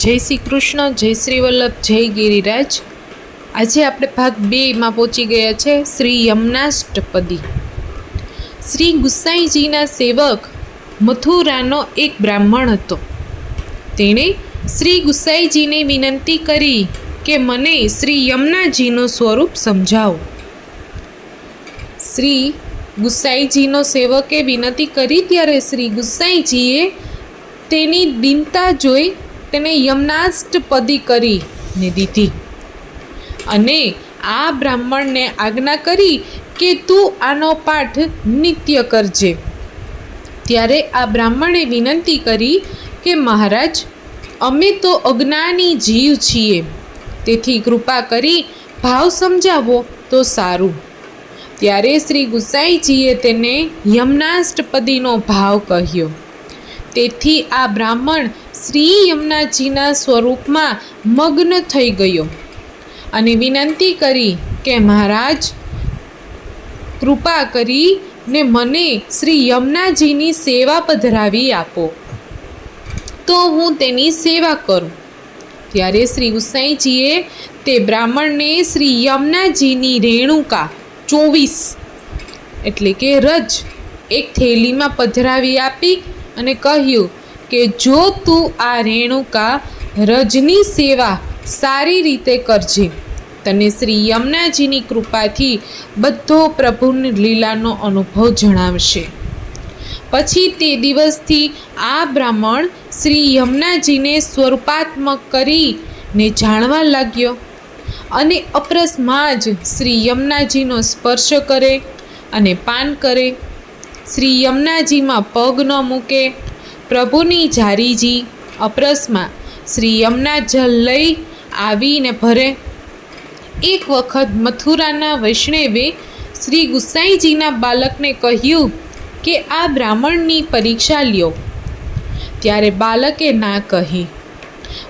જય શ્રી કૃષ્ણ, જય શ્રી વલ્લભ, જય ગિરિરાજ. આજે આપણે ભાગ બેમાં પહોંચી ગયા છે શ્રી યમનાષ્ટપદી. શ્રી ગુસાઈજીના સેવક મથુરાનો એક બ્રાહ્મણ હતો. તેણે શ્રી ગુસાઈજીને વિનંતી કરી કે મને શ્રી યમનાજીનું સ્વરૂપ સમજાવો. શ્રી ગુસાઈજીનો સેવકે વિનંતી કરી ત્યારે શ્રી ગુસાઈજીએ તેની દિનતા જોઈ તેને યમનાષ્ટપદી કરીને દીધી. અને આ બ્રાહ્મણને આજ્ઞા કરી કે તું આનો પાઠ નિત્ય કરજે. ત્યારે આ બ્રાહ્મણે વિનંતી કરી કે મહારાજ, અમે તો અજ્ઞાની જીવ છીએ. તેથી કૃપા કરી ભાવ સમજાવો તો સારું. ત્યારે શ્રી ગુસાઈજીએ તેને યમનાષ્ટપદીનો ભાવ કહ્યો. તેથી આ બ્રાહ્મણ શ્રી યમુનાજીના સ્વરૂપમાં મગ્ન થઈ ગયો અને વિનંતી કરી કે મહારાજ, કૃપા કરી ને મને શ્રી યમુનાજીની સેવા પધરાવી આપો. તો હું તેની સેવા કરું. ત્યારે શ્રી ઉસાઈજીએ તે બ્રાહ્મણને શ્રી યમુનાજીની રેણુકા ચોવીસ એટલે કે રજ એક થેલીમાં પધરાવી આપી અને કહ્યું કે જો તું આ રેણુકા રજની સેવા સારી રીતે કરજે, તને શ્રી યમુનાજીની કૃપાથી બધો પ્રભુની લીલાનો અનુભવ જણાવશે. પછી તે દિવસથી આ બ્રાહ્મણ શ્રી યમુનાજીને સ્વરૂપાત્મક કરીને જાણવા લાગ્યો અને અપરસમાં જ શ્રી યમુનાજીનો સ્પર્શ કરે અને પાન કરે. શ્રી યમુનાજીમાં પગ ન મૂકે, પ્રભુની જારીજી અપરસમાં શ્રી યમુના જલ લઈ આવીને ભરે એક વખત મથુરાના વૈષ્ણવે શ્રી ગુસાઈજીના બાલકને કહ્યું કે આ બ્રાહ્મણની પરીક્ષા લ્યો. ત્યારે બાલકે ના કહી,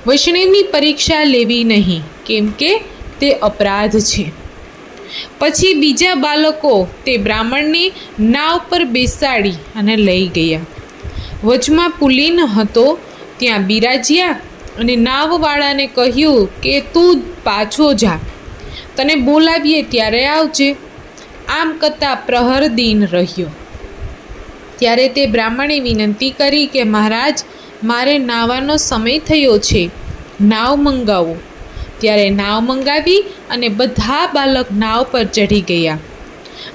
વૈષ્ણવની પરીક્ષા લેવી નહીં, કેમ કે તે અપરાધ છે. પછી બીજા બાળકો તે બ્રાહ્મણને નાવ પર બેસાડી અને લઈ ગયા. વચમાં પુલીન હતો, ત્યાં બિરાજ્યા અને નાવવાળાને કહ્યું કે તું પાછો જા. તને બોલાવીએ ત્યારે આવજે. આમ કરતાં પ્રહર દિન રહ્યો. ત્યારે તે બ્રાહ્મણે વિનંતી કરી કે મહારાજ, મારે નાવાનો સમય થયો છે. નાવ મંગાવો. ત્યારે નાવ મંગાવી અને બધા બાલક નાવ પર ચઢી ગયા.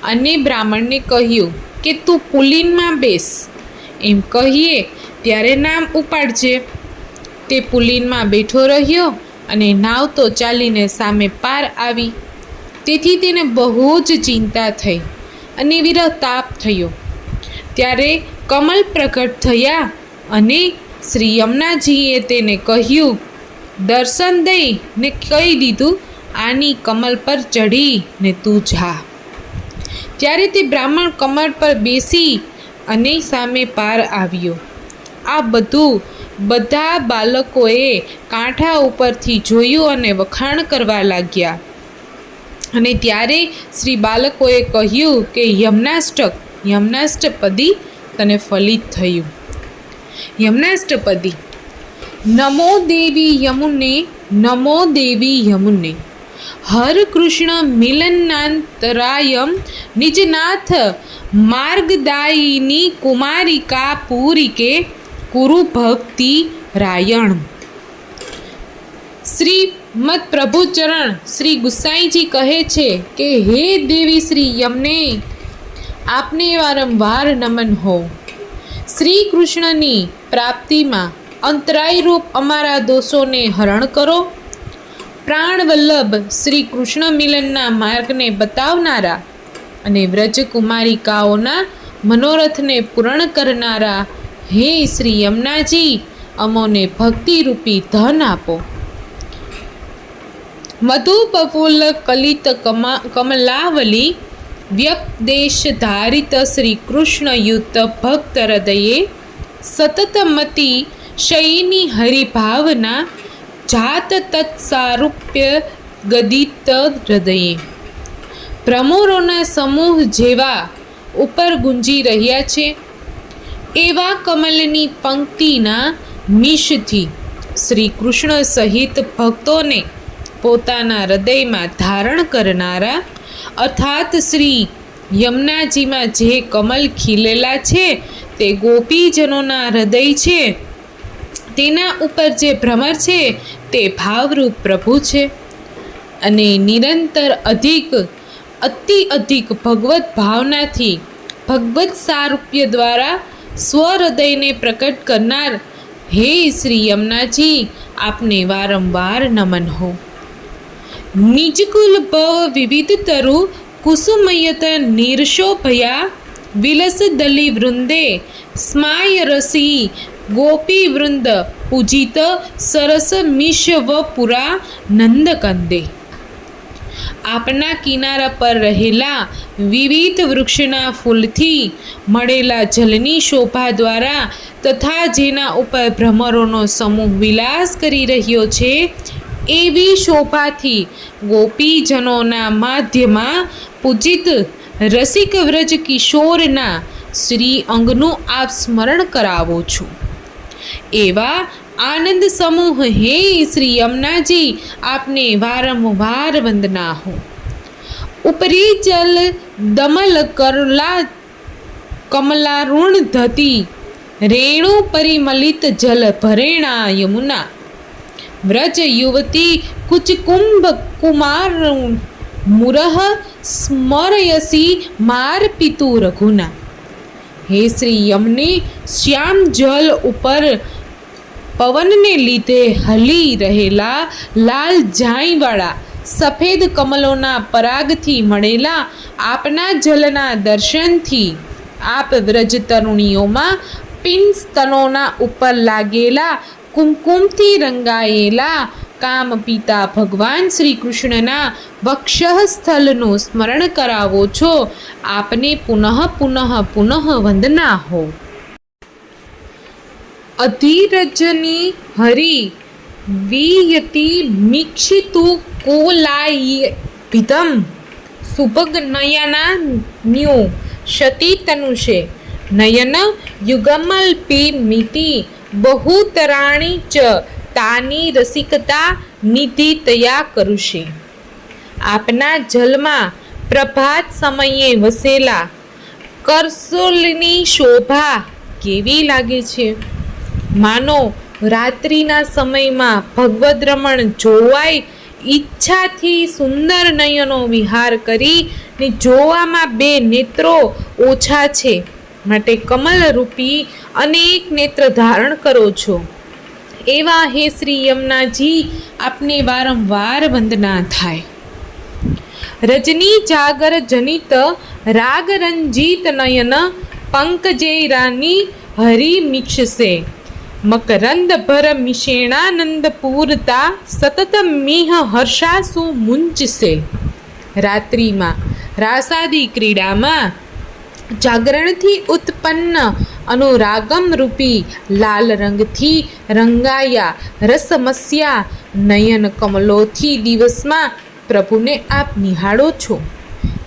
અને બ્રાહ્મણને કહ્યું કે, તું પુલિનમાં બેસ. એમ કહીએ, ત્યારે નામ ઉપાડજે. તે પુલિનમાં બેઠો રહ્યો અને નાવ તો ચાલીને સામે પાર આવી. તેથી તેને બહુ જ ચિંતા થઈ અને વિરહ તાપ થયો. ત્યારે કમલ પ્રગટ થયા અને શ્રી યમુનાજીએ તેને કહ્યું દર્શન દઈ ને કહી દીધું, આની કમલ પર ચઢી ને તું જા. ત્યારે તે બ્રાહ્મણ કમળ પર બેસી અને સામે પાર આવ્યો. આ બધું બધા બાળકોએ કાંઠા ઉપરથી જોયું અને વખાણ કરવા લાગ્યા. અને ત્યારે શ્રી બાળકોએ કહ્યું કે, યમનાષ્ટક, યમનાષ્ટપદી તને ફલિત થયું. યમનાષ્ટપદી નમો દેવી યમુને નમો દેવી યમુને હર કૃષ્ણ મિલનાંતરાયમ નિજનાથ માર્ગદાયિની કુમારિકા પૂરિકે કુરુ ભક્તિ રાયણ શ્રી મત પ્રભુચરણ શ્રી ગુસાઈજી કહે છે કે હે દેવી શ્રી યમને આપને વારંવાર નમન હો શ્રી કૃષ્ણની પ્રાપ્તિમાં અંતરાયરૂપ અમારા દોષોને હરણ કરો. પ્રાણવલ્લભ શ્રી કૃષ્ણ મિલનના માર્ગને બતાવનારા અને વ્રજકુમારિકાઓના મનોરથને પૂર્ણ કરનારા, હે શ્રી યમુનાજી, અમોને ભક્તિરૂપી ધન આપો. મધુ બફુલ કલિત કમા, કમલાવલી વ્યપદેશ ધારિત શ્રી કૃષ્ણ યુત ભક્ત હૃદયે સતતમતી શયની હરિભાવના જાત તત્સારૂપ્ય ગદિત હૃદયે. ભ્રમરોના સમૂહ જેવા ઉપર ગુંજી રહ્યા છે. એવા કમલની પંક્તિના મિશથી શ્રી કૃષ્ણ સહિત ભક્તોને પોતાના હૃદયમાં ધારણ કરનારા, અર્થાત શ્રી યમુનાજીમાં જે કમલ ખીલેલા છે, તે ગોપીજનોના હૃદય છે. તેના ઉપર જે ભ્રમર છે, તે ભાવરૂપ પ્રભુ છે. અને નિરંતર અધિક, અતિ અધિક ભગવત ભાવનાથી ભગવત સારૂપ્ય દ્વારા સ્વહૃદયને પ્રકટ કરનાર હે શ્રી યમુનાજી, આપને વારંવાર નમન હો. નિજકુલ ભવ વિવિધ તરુ કુસુમયત નિર્શોભયા, વિલસ દલી વૃંદે, સ્માય રસી ગોપી વૃંદ પૂજિત સરસ મિશ્વ પુરા નંદકંદે આપના કિનારા પર રહેલા વિવિધ વૃક્ષના ફૂલથી મળેલા જલની શોભા દ્વારા તથા જેના ઉપર ભ્રમરોનો સમૂહ વિલાસ કરી રહ્યો છે એવી શોભાથી ગોપીજનોના માધ્યમાં પૂજિત રસિક વ્રજ કિશોરના શ્રી અંગનું આપ સ્મરણ કરાવો છો એવા આનંદ સમૂહ હે શ્રી યમુનાજી, આપને વારંવાર વંદના હો. ઉપરી જલ દમલ કરલા કમલારૂણ ધતી, રેણુ પરિમલિત જલ ભરેણા યમુના. વ્રજ યુવતી કુચકુંભ કુમાર મુરહ સ્મરયસી માર પિતુ રઘુના. હે શ્રી યમને, શ્યામ જલ ઉપર પવનને લીધે હલી રહેલા લાલ ઝાંયવાળા સફેદ કમલોના પરાગથી મળેલા આપના જલના દર્શનથી આપ વ્રજ તરુણીઓમાં પિન સ્તનોના ઉપર લાગેલા કુમકુમથી રંગાયેલા કામ પિતા ભગવાન શ્રી કૃષ્ણના વક્ષસ્થલનું સ્મરણ કરાવો છો. આપને પુનઃ પુનઃ પુનઃ વંદના હો. અધિરજની હરિ વિયતિ મિક્ષિતુ કોલાય સુભગ નયના ન્યુ શતી તનુષે નયન યુગમલ્પી મિતિ બહુતરાણી ચ તાની રસિકતા નિધિ તયા કરુષે. આપના જલમાં પ્રભાત સમયે વસેલા કરસોલની શોભા કેવી લાગે છે? માનો, રાત્રિના સમયમાં ભગવદ રમણ જોવાય, ઈચ્છાથી સુંદર નયનો વિહાર કરી ને જોવામાં બે નેત્રો ઓછા છે માટે કમલરૂપી અનેક નેત્ર ધારણ કરો છો. એવા હે શ્રી યમુનાજી, આપને વારંવાર વંદના થાય. રજની જાગર જનિત રાગ રંજીત નયન, પંકજે રાની હરિ મિક્ષસે. મકરંદ ભર મિશેણાનંદ પૂરતા સતત મિહ હર્ષાસુ મુંચશે રાત્રિમાં રાસાદી ક્રીડામાં જાગરણથી ઉત્પન્ન અનુરાગમ રૂપી લાલ રંગથી રંગાયા રસમસ્યા નયન કમલોથી દિવસમાં પ્રભુને આપ નિહાળો છો.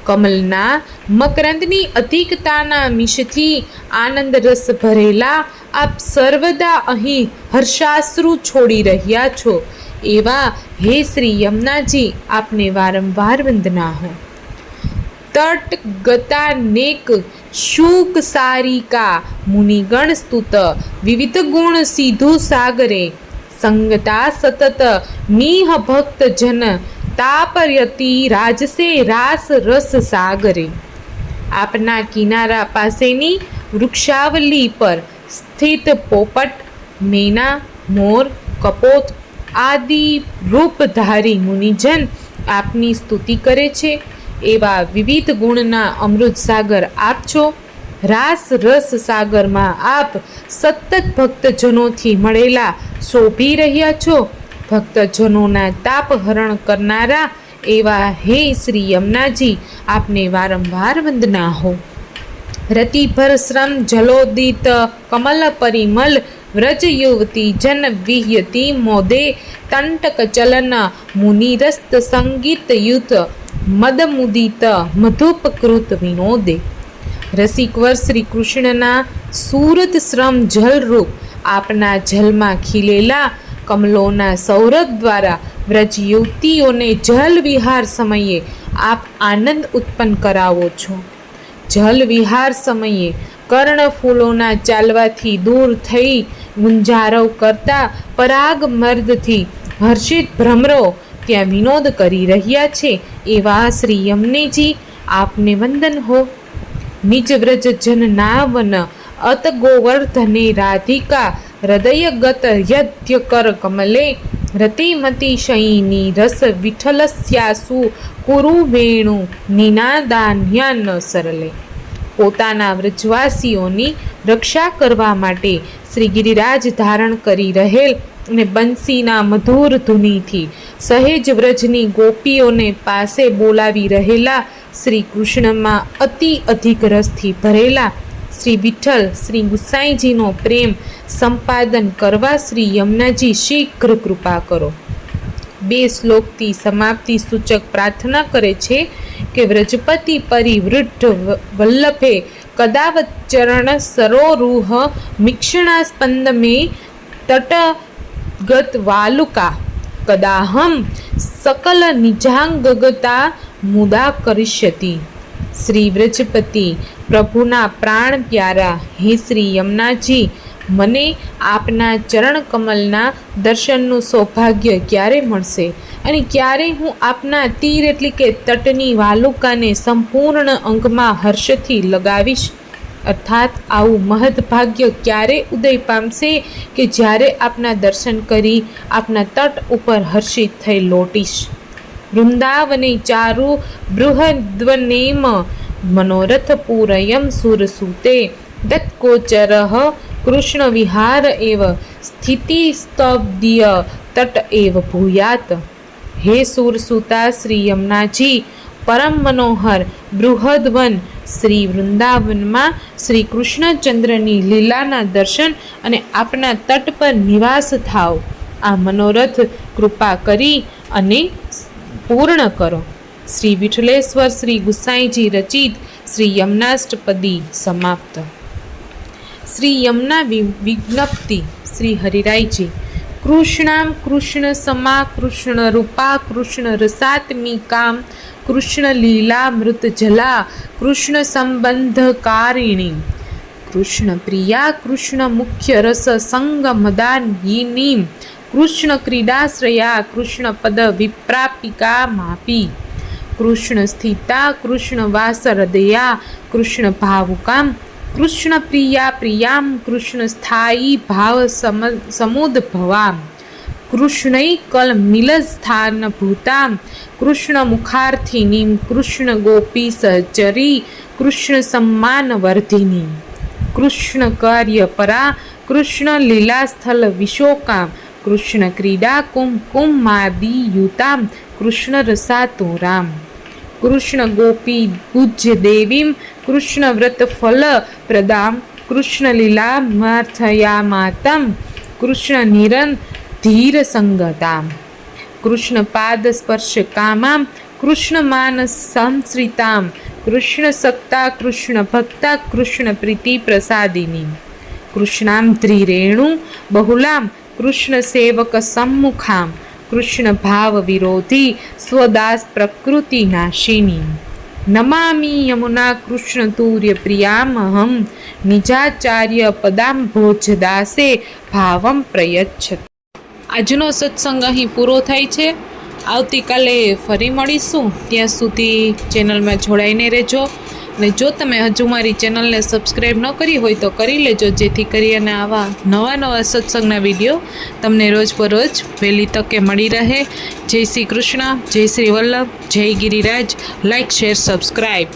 કમલના મકરંદની અધિકતાના મિશથી આનંદ રસ ભરેલા આપ સર્વદા અહીં હર્ષાશ્રુ છોડી રહ્યા છો. એવા હે શ્રી યમુનાજી, આપને વારંવાર વંદના હો. તટ ગતા નેક શુક સારિકા મુનિગણ સ્તુત વિવિધ ગુણ સિધુ સાગરે. સંગતા સતત નિહ ભક્ત જન તાપયતી રાજસે રાસ રસ સાગરે. આપના કિનારા પાસેની વૃક્ષાવલી પર સ્થિત પોપટ, મેના, મોર, કપોત આદિ રૂપધારી મુનિજન આપની સ્તુતિ કરે છે. એવા વિવિધ ગુણના અમૃત સાગર આપ છો. રાસ રસ સાગરમાં આપ સતત ભક્તજનોથી મળેલા શોભી રહ્યા છો. ભક્તજનોના તાપ હરણ કરનારા એવા હે શ્રી યમુનાજી, આપને વારંવાર વંદના હો. રતિભર શ્રમ જલોદિત કમલ પરિમલ વ્રજ યુવતી જન વિહ્યતી મોદે તંટક ચલન મુનિરસ્ત સંગીત યુત મદમુદિત મધુપકૃત વિનોદે. રસિકવર શ્રી કૃષ્ણના સુરત શ્રમ જલરૂપ આપના જલમાં ખીલેલા કમલોના સૌરભ દ્વારા વ્રજ યુવતીઓને જલ વિહાર સમયે આપ આનંદ ઉત્પન્ન કરાવો છો. જલ વિહાર સમયે કર્ણફૂલોના ચાલવાથી દૂર થઈ ગુંજારવ કરતા પરાગ મર્દથી હર્ષિત ભ્રમરો ત્યાં વિનોદ કરી રહ્યા છે. એવા શ્રી યમનેજી, આપને વંદન હો. નિજ વ્રજ જન નાવન અત ગોવર્ધને રાધિકા, હૃદયગત યદ્ય કર કમલે. રતિમતી શયની રસ વિઠ્ઠલસ્યાસુ કુરુ વેણુ નિનાદાન્યાન સરલે. પોતાના વ્રજવાસીઓની રક્ષા કરવા માટે શ્રી ગિરિરાજ ધારણ કરી રહેલ અને બંસીના મધુર ધુનીથી સહેજ વ્રજની ગોપીઓને પાસે બોલાવી રહેલા શ્રી કૃષ્ણમાં અતિ અધિક રસથી ભરેલા શ્રી વિઠ્ઠલ, શ્રી ગુસાઈજીનો પ્રેમ સંપાદન કરવા શ્રી યમુનાજી શીઘ્ર કૃપા કરો. બે શ્લોકથી સમાપ્તિ સૂચક પ્રાર્થના કરે છે કે વ્રજપતિ પરિવૃદ્ધ વલ્લભે કદાવત ચરણ સરોરૂહ મિક્ષણા સ્પંદ મે તટગત વાલુકા. કદાહમ સકલ નિજાંગગતા મુદા કરિષ્યતિ. શ્રી વ્રજપતિ પ્રભુના પ્રાણ પ્યારા. હે શ્રી યમુનાજી, મને આપના ચરણ કમલના દર્શનનું સૌભાગ્ય ક્યારે મળશે? અને ક્યારે હું આપના તીર એટલે કે તટની વાલુકાને સંપૂર્ણ અંગમાં હર્ષથી લગાવીશ? અર્થાત, આવું મહદભાગ્ય ક્યારે ઉદય પામશે કે જ્યારે આપના દર્શન કરી આપના તટ ઉપર હર્ષિત થઈ લોટીશ? વૃંદાવને ચારુ બૃહદ્વનેમ મનોરથ પૂરયમ સુરસુતે કૃષ્ણ વિહાર એવ સ્થિતિ સ્તબ્દિય તટ એવ ભૂયાત હે સુરસુતા શ્રી યમુનાજી પરમ મનોહર બૃહદવન શ્રી વૃંદાવનમાં શ્રી કૃષ્ણચંદ્રની લીલાના દર્શન અને આપના તટ પર નિવાસ થાવ આ મનોરથ કૃપા કરી અને પૂર્ણ કરો। શ્રી વિઠ્ઠલેશ્વર શ્રી ગુસાઈજી રચિત શ્રી યમનાષ્ટપદી સમાપ્ત. શ્રી યમના વિજ્ઞપ્તિ શ્રી હરિરાયજી, કૃષ્ણામ કૃષ્ણ સમા કૃષ્ણ રૂપા કૃષ્ણ રસાત્મિકામ કૃષ્ણ લીલા મૃત જલા, કૃષ્ણ સંબંધકારિણી કૃષ્ણ પ્રિયા, કૃષ્ણ મુખ્ય રસ સંગ મદાનયિની કૃષ્ણ ક્રીડાશ્રયા, કૃષ્ણ પદ વિપ્રાપિકા માપી. કૃષ્ણ સ્થિતા, કૃષ્ણ વાસ હૃદયા કૃષ્ણ ભાવુકામ, કૃષ્ણ પ્રિયા પ્રિયામ, કૃષ્ણ સ્થાયી ભાવ સમ, સમુદ્ભવામ કૃષ્ણૈકલ મિલસ્થાન ભૂતામ, કૃષ્ણ મુખાર્થિનીમ, કૃષ્ણ ગોપી સહચરી કૃષ્ણ સમ્માન વર્ધિની કૃષ્ણ કાર્ય પરા, કૃષ્ણ લીલાસ્થલ વિશોકામ, કૃષ્ણ ક્રીડા કુમકુમ માદી યુતામ, કૃષ્ણ રસાતુરામ. કૃષ્ણ ગોપી પૂજ્ય દેવીમ, કૃષ્ણ વ્રત ફલ પ્રદામ, કૃષ્ણ લીલા માર્થયા માતમ, કૃષ્ણ નિરન ધીર સંગતામ, કૃષ્ણ પાદ સ્પર્શ કામામ, કૃષ્ણ માનસ સંશ્રિતામ, કૃષ્ણ સત્તા કૃષ્ણ ભક્તા, કૃષ્ણ પ્રીતિ પ્રસાદિની કૃષ્ણામ ત્રિરેણુ બહુલામ, કૃષ્ણ સેવક સમ્મુખામ કૃષ્ણ ભાવ વિરોધી સ્વદાસ પ્રકૃતિ નાશિની નમામી યમુના કૃષ્ણ તુર્ય પ્રિયામહમ નિજાચાર્ય પદાંભોજ દાસે ભાવમ પ્રયચ્છ આજનો સત્સંગ અહીં પૂરો થાય છે. આવતીકાલે ફરી મળીશું. ત્યાં સુધી ચેનલમાં જોડાઈને રહેજો. અને જો તમે હજુ મારી ચેનલને સબસ્ક્રાઈબ ન કરી હોય તો કરી લેજો, જેથી કરીને આવા નવા નવા સત્સંગના વીડિયો તમને રોજ બરોજ વહેલી તકે મળી રહે. જય શ્રી કૃષ્ણ, જય શ્રી વલ્લભ, જય ગિરિરાજ. Like share subscribe